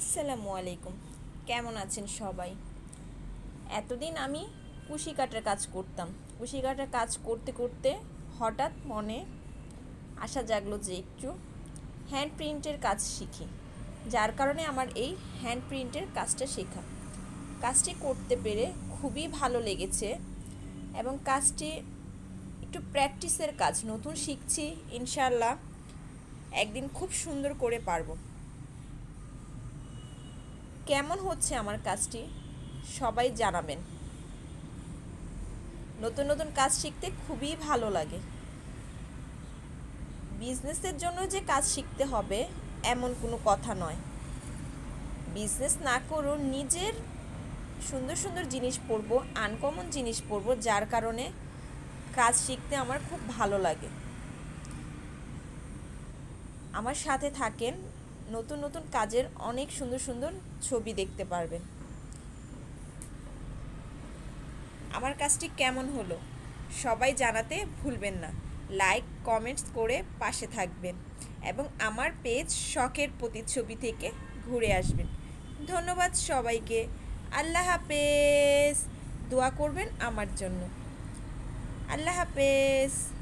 আসসালামু আলাইকুম। কেমন আছেন সবাই? এতদিন আমি কুশি কাটার কাজ করতাম। কুশি কাটার কাজ করতে করতে হঠাৎ মনে আশা জাগলো যে একটু হ্যান্ড প্রিন্টের কাজ শিখি। যার কারণে আমার এই হ্যান্ড প্রিন্টের কাজটা শেখা। কাজটি করতে পেরে খুবই ভালো লেগেছে এবং কাজটি একটু প্র্যাকটিসের কাজ। নতুন শিখছি ইনশাল্লাহ একদিন খুব সুন্দর করে পারব। কেমন হচ্ছে আমার কাজটি? সবাই জানাবেন। নতুন নতুন কাজ শিখতে খুবই ভালো লাগে। বিজনেসের জন্য যে কাজ শিখতে হবে, এমন কোনো কথা নয়। বিজনেস না করুন, নিজের সুন্দর সুন্দর জিনিস পরবো, আনকমন জিনিস পরবো, যার কারণে কাজ শিখতে আমার খুব ভালো লাগে। আমার সাথে থাকেন নতুন নতুন কাজের অনেক সুন্দর সুন্দর ছবি দেখতে পারবেন। আমার কাজটি কেমন হলো, সবাই জানাতে ভুলবেন না। লাইক, কমেন্টস করে পাশে থাকবেন এবং আমার পেজ শখের প্রতিচ্ছবি থেকে ঘুরে আসবেন। ধন্যবাদ সবাইকে। আল্লাহ হাফেজ। দোয়া করবেন আমার জন্য। আল্লাহ হাফেজ।